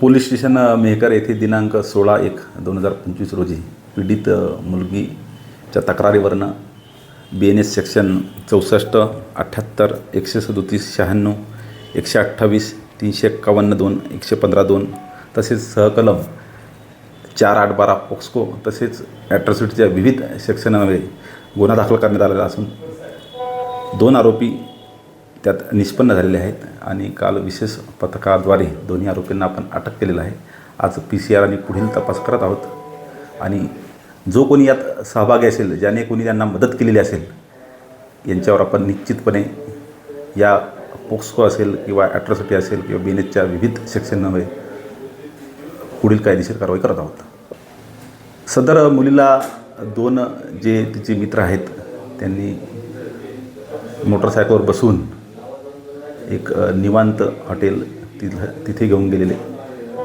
Police station Mehkar येथे दिनांक सोळा एक दोन हजार पंचवीस रोजी पीडित मुलगीच्या तक्रारीवरनं बी एन एस सेक्शन चौसष्ट अठ्ठ्याहत्तर एकशे सदोतीस शहाण्णव एकशे अठ्ठावीस तीनशे एक्कावन्न दोन एकशे पंधरा दोन तसेच सहकलम चार आठ बारा पॉक्सको तसेच ॲट्रॉसिटीच्या विविध सेक्शनमध्ये गुन्हा दाखल करण्यात आलेला असून दोन आरोपी त्यात निष्पन्न झालेले आहेत आणि काल विशेष पथकाद्वारे दोन्ही आरोपींना आपण अटक केलेलं आहे. आज पी सी आर आणि पुढील तपास करत आहोत. आणि जो कोणी यात सहभागी असेल ज्याने कोणी त्यांना मदत केलेली असेल यांच्यावर आपण निश्चितपणे या पोक्सको असेल किंवा ॲट्रॉसिटी असेल किंवा बी विविध सेक्शनमध्ये पुढील कायदेशीर कारवाई करत आहोत. सदर मुलीला दोन जे तिचे मित्र आहेत त्यांनी मोटरसायकलवर बसून एक निवांत हॉटेल तिथं तिथे घेऊन गेलेले.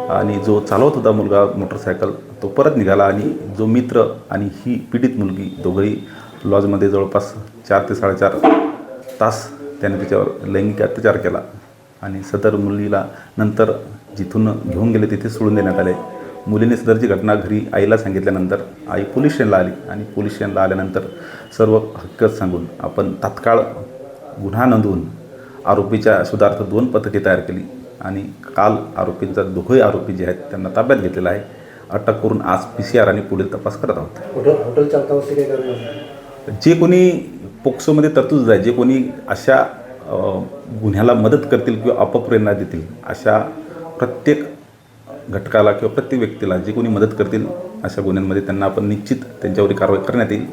आणि जो चालवत होता मुलगा मोटरसायकल तो परत निघाला आणि जो मित्र आणि ही पीडित मुलगी दोघंही लॉजमध्ये जवळपास चार ते साडेचार तास त्याने तिच्यावर लैंगिक अत्याचार केला. आणि सदर मुलीला नंतर जिथून घेऊन गेले तिथे सोडून देण्यात आले. मुलीने सदरची घटना घरी आईला सांगितल्यानंतर आई पोलीस स्टेशनला आली आणि पोलीस स्टेशनला आल्यानंतर सर्व हक्कत सांगून आपण तात्काळ गुन्हा नोंदवून आरोपीच्या सुधार्थ दोन पथके तयार केली आणि काल आरोपींचा दोघंही आरोपी जे आहेत त्यांना ताब्यात घेतलेला आहे. अटक करून आज पी सी आर आणि पुढील तपास करत आहोत. जे कोणी पोक्सोमध्ये तरतूद आहे जे कोणी अशा गुन्ह्याला मदत करतील किंवा अपप्रेरणा देतील अशा प्रत्येक घटकाला किंवा प्रत्येक व्यक्तीला जे कोणी मदत करतील अशा गुन्ह्यांमध्ये त्यांना आपण निश्चित त्यांच्यावर कारवाई करण्यात येईल.